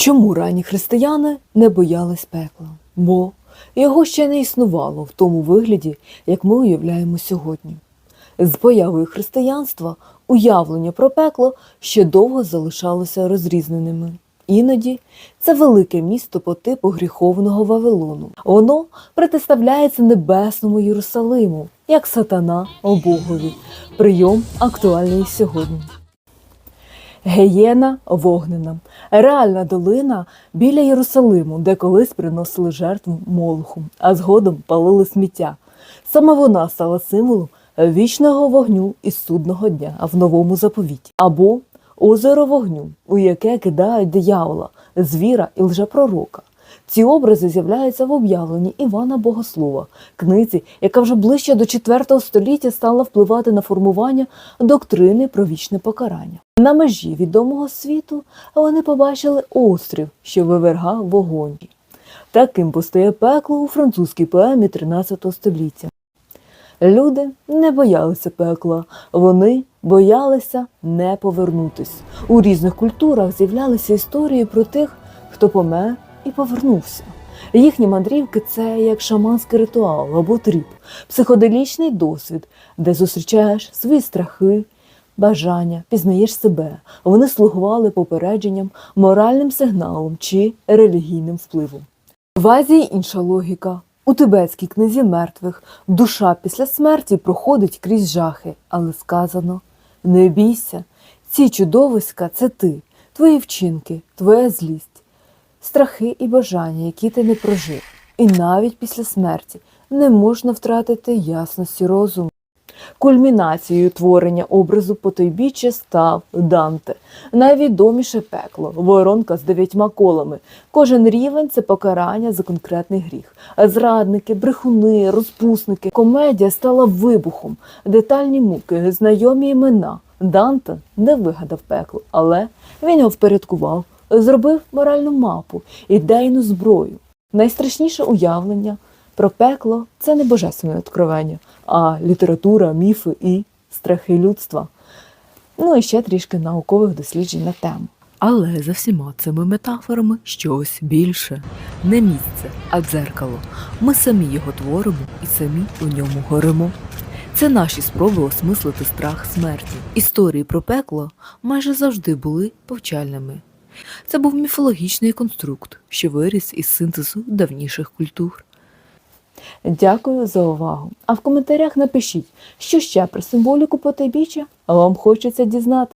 Чому ранні християни не боялись пекла? Бо його ще не існувало в тому вигляді, як ми уявляємо сьогодні. З появою християнства уявлення про пекло ще довго залишалося розрізненими. Іноді це велике місто по типу гріховного Вавилону. Воно протиставляється небесному Єрусалиму, як сатана Богові. Прийом актуальний сьогодні. Геєна вогнена, реальна долина біля Єрусалиму, де колись приносили жертву Молоху, а згодом палили сміття. Саме вона стала символом вічного вогню і судного дня в новому заповіті, або озеро вогню, у яке кидають диявола, звіра і лжепророка. Ці образи з'являються в об'явленні Івана Богослова, книзі, яка вже ближче до IV століття стала впливати на формування доктрини про вічне покарання. На межі відомого світу вони побачили острів, що вивергав вогонь. Таким постає пекло у французькій поемі 13 століття. Люди не боялися пекла, вони боялися не повернутись. У різних культурах з'являлися історії про тих, хто помер і повернувся. Їхні мандрівки це як шаманський ритуал або тріп, психоделічний досвід, де зустрічаєш свої страхи, бажання, пізнаєш себе. Вони слугували попередженням, моральним сигналом чи релігійним впливом. В Азії інша логіка. У тибетській книзі мертвих душа після смерті проходить крізь жахи, але сказано: не бійся, ці чудовиська це ти, твої вчинки, твоя злість, страхи і бажання, які ти не прожив. І навіть після смерті не можна втратити ясності розуму. Кульмінацією творення образу потойбіччя став Данте, найвідоміше пекло, воронка з дев'ятьма колами. Кожен рівень це покарання за конкретний гріх. Зрадники, брехуни, розпусники. Комедія стала вибухом, детальні муки, знайомі імена. Данте не вигадав пекло, але він його впорядкував, зробив моральну мапу, ідейну зброю. Найстрашніше уявлення про пекло це не божественне откровення, а література, міфи і страхи людства. Ну і ще трішки наукових досліджень на тему. Але за всіма цими метафорами щось більше. Не місце, а дзеркало. Ми самі його творимо і самі у ньому горимо. Це наші спроби осмислити страх смерті. Історії про пекло майже завжди були повчальними. Це був міфологічний конструкт, що виріс із синтезу давніших культур. Дякую за увагу. А в коментарях напишіть, що ще про символіку потайбіччя вам хочеться дізнати.